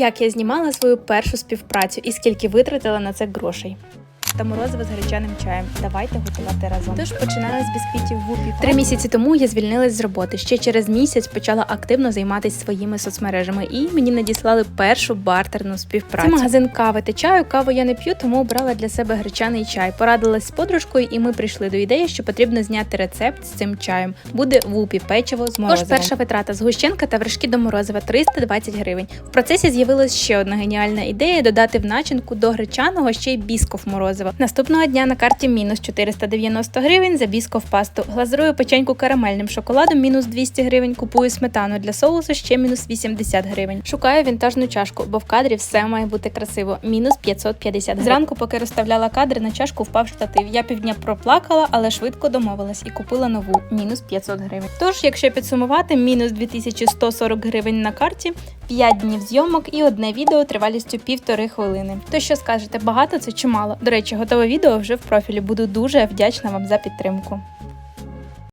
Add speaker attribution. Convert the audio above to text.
Speaker 1: як я знімала свою першу співпрацю і скільки витратила на це грошей. Та морозиво з гречаним чаєм. Давайте готувати разом. Тож починала з бісквітів вупі. Три місяці тому я звільнилась з роботи. Ще через місяць почала активно займатися своїми соцмережами, і мені надіслали першу бартерну співпрацю. Це магазин кави та чаю. Каву я не п'ю, тому обрала для себе гречаний чай. Порадилась з подружкою, і ми прийшли до ідеї, що потрібно зняти рецепт з цим чаєм. Буде вупі печиво з морозивом. Тож перша витрата згущенка та вершки до морозива 320 гривень. В процесі з'явилась ще одна геніальна ідея додати в начинку до гречаного ще й бісков морозива. Наступного дня на карті мінус 490 гривень за бісков пасту. Глазурую печеньку карамельним шоколадом мінус 200 гривень. Купую сметану для соусу ще мінус 80 гривень. Шукаю вінтажну чашку, бо в кадрі все має бути красиво. Мінус 550 гривень. Зранку, поки розставляла кадри, на чашку впав штатив. Я півдня проплакала, але швидко домовилась і купила нову мінус 500 гривень. Тож, якщо підсумувати, мінус 2140 гривень на карті, 5 днів зйомок і одне відео тривалістю півтори хвилини. То що скажете, багато це чи мало? До речі, готове відео вже в профілі. Буду дуже вдячна вам за підтримку.